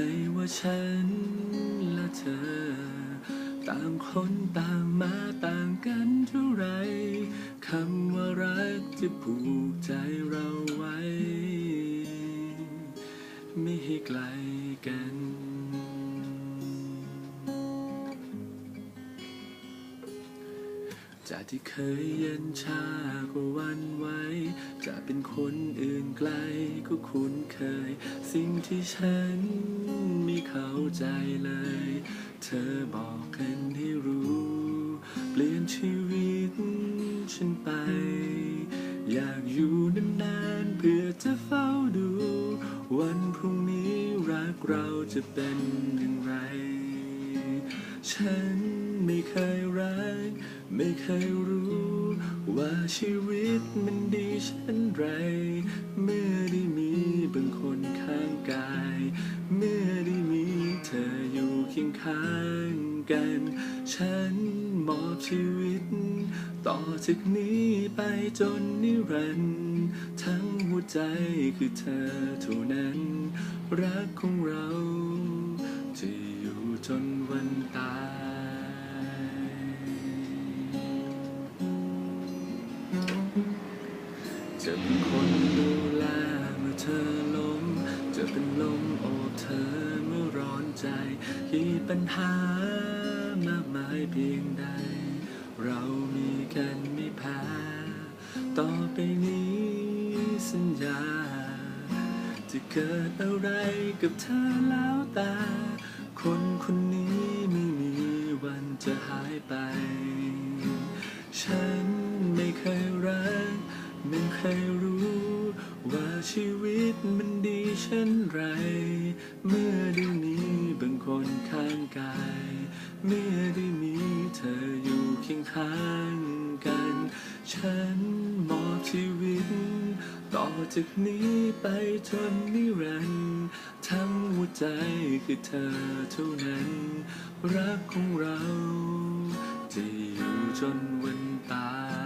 ไม่ว่าฉันและเธอ ต่างคนต่างมาต่างกันเท่าไรคำว่ารักจะผูกใจเราไว้ ไม่ให้ไกลกันจากที่เคยเย็นชาก็หวันไว้ จะเป็นคนอื่นไกลก็คุ้นเคย สิ่งที่ฉันไม่เข้าใจเลย เธอบอกกันให้รู้ เปลี่ยนชีวิตฉันไป อยากอยู่นานๆเพื่อจะเฝ้าดู วันพรุ่งนี้รักเราจะเป็นอย่างไร ฉัน ไม่เคยรัก ไม่เคยรู้ ว่าชีวิตมันดีเช่นไร เมื่อได้มีบางคนข้างกาย เมื่อได้มีเธออยู่เคียงข้างกัน ฉันมอบชีวิต ต่อจากนี้ไปจนนิรันดร์ทั้งหัวใจคือเธอเท่านั้น รักของเราจะอยู่จนวันตาย จะเป็นคนดูแลเมื่อเธอล้ม จะเป็นลมโอบเธอเมื่อร้อนใจกี่ปัญหามากมายเพียงใด เรามีกันไม่แพ้ ต่อไปนี้สัญญา จะเกิดอะไรกับเธอแล้วแต่คนคนนี้ไม่มีวันจะหายไป ฉัน นไร เมื่อได้มีบางคนข้างกาย เมื่อได้มีเธออยู่เคียงข้างกัน ฉันมอบชีวิต ต่อจากนี้ไปจนนิรันดร์ทั้งหัวใจคือเธอเท่านั้น รักของเรา จะอยู่จนวันตาย